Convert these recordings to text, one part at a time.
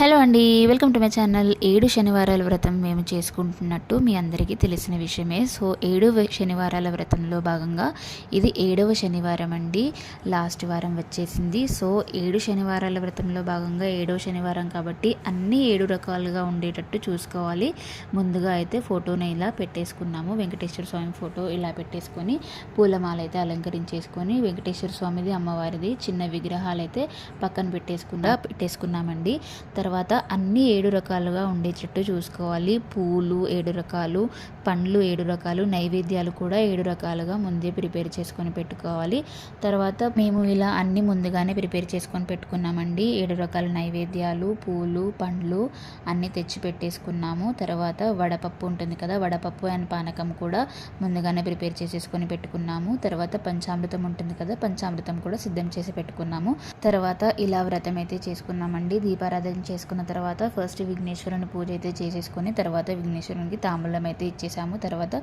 Hello అండి welcome to my channel. ఏడు శనివారాల వ్రతం మేము చేసుకుంటున్నట్టు మీ అందరికీ తెలిసిన విషయమే. సో ఏడు శనివారాల వ్రతంలో భాగంగా ఇది ఏడవ శనివారం అండి. లాస్ట్ వారం వచ్చేసింది. సో ఏడు శనివారాల వ్రతంలో భాగంగా ఏడవ శనివారం కాబట్టి అన్నీ ఏడు రకాలుగా ఉండేటట్టు చూసుకోవాలి. ముందుగా అయితే ఫోటోని ఇలా పెట్టేసుకున్నాము. వెంకటేశ్వర స్వామి ఫోటో ఇలా పెట్టేసుకొని పూలమాల అయితే అలంకరించేసుకొని వెంకటేశ్వర స్వామిది అమ్మవారిది చిన్న విగ్రహాలు అయితే పక్కన పెట్టేసుకుండా పెట్టేసుకున్నామండి. తర్వాత తర్వాత అన్ని ఏడు రకాలుగా ఉండేటట్టు చూసుకోవాలి. పూలు ఏడు రకాలు పండ్లు ఏడు రకాలు నైవేద్యాలు కూడా ఏడు రకాలుగా ముందే ప్రిపేర్ చేసుకొని పెట్టుకోవాలి. తర్వాత మేము ఇలా అన్ని ముందుగానే ప్రిపేర్ చేసుకొని పెట్టుకున్నామండి. ఏడు రకాల నైవేద్యాలు పూలు పండ్లు అన్నీ తెచ్చి పెట్టేసుకున్నాము. తర్వాత వడపప్పు ఉంటుంది కదా వడపప్పు అండ్ పానకం కూడా ముందుగానే ప్రిపేర్ చేసేసుకొని పెట్టుకున్నాము. తర్వాత పంచామృతం ఉంటుంది కదా పంచామృతం కూడా సిద్ధం చేసి పెట్టుకున్నాము. తర్వాత ఇలా వ్రతం అయితే చేసుకున్నామండి. దీపారాధన చేసుకున్న తర్వాత ఫస్ట్ విఘ్నేశ్వరుని పూజ అయితే చేసేసుకొని తర్వాత విఘ్నేశ్వరునికి తాంబూలం అయితే ఇచ్చేసాము. తర్వాత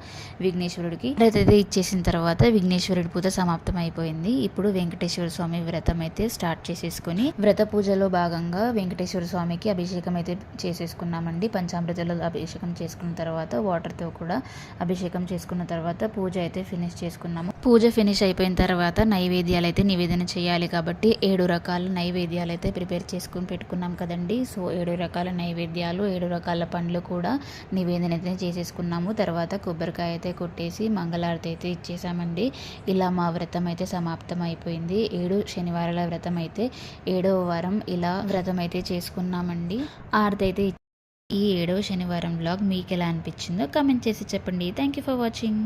విఘ్నేశ్వరుడికి అయితే ఇచ్చేసిన తర్వాత విఘ్నేశ్వరుడి పూజ సమాప్తం అయిపోయింది. ఇప్పుడు వెంకటేశ్వర స్వామి వ్రతం అయితే స్టార్ట్ చేసేసుకొని వ్రత పూజలో భాగంగా వెంకటేశ్వర స్వామికి అభిషేకం అయితే చేసేసుకున్నామండి. పంచామృతలో అభిషేకం చేసుకున్న తర్వాత వాటర్తో కూడా అభిషేకం చేసుకున్న తర్వాత పూజ అయితే ఫినిష్ చేసుకున్నాము. పూజ ఫినిష్ అయిపోయిన తర్వాత నైవేద్యాలు అయితే నివేదన చేయాలి కాబట్టి ఏడు రకాల నైవేద్యాలు అయితే ప్రిపేర్ చేసుకుని పెట్టుకున్నాం కదండి. సో ఏడు రకాల నైవేద్యాలు ఏడు రకాల పండ్లు కూడా నివేదన అయితే చేసేసుకున్నాము. తర్వాత కొబ్బరికాయ అయితే కొట్టేసి మంగళారతి అయితే ఇచ్చేసామండి. ఇలా మా వ్రతం అయితే సమాప్తం అయిపోయింది. ఏడు శనివారాల వ్రతం అయితే ఏడవ వారం ఇలా వ్రతం అయితే చేసుకున్నామండి. ఆరతి అయితే ఈ ఏడవ శనివారం బ్లాగ్ మీకు ఎలా అనిపించిందో కామెంట్ చేసి చెప్పండి. Thank you for watching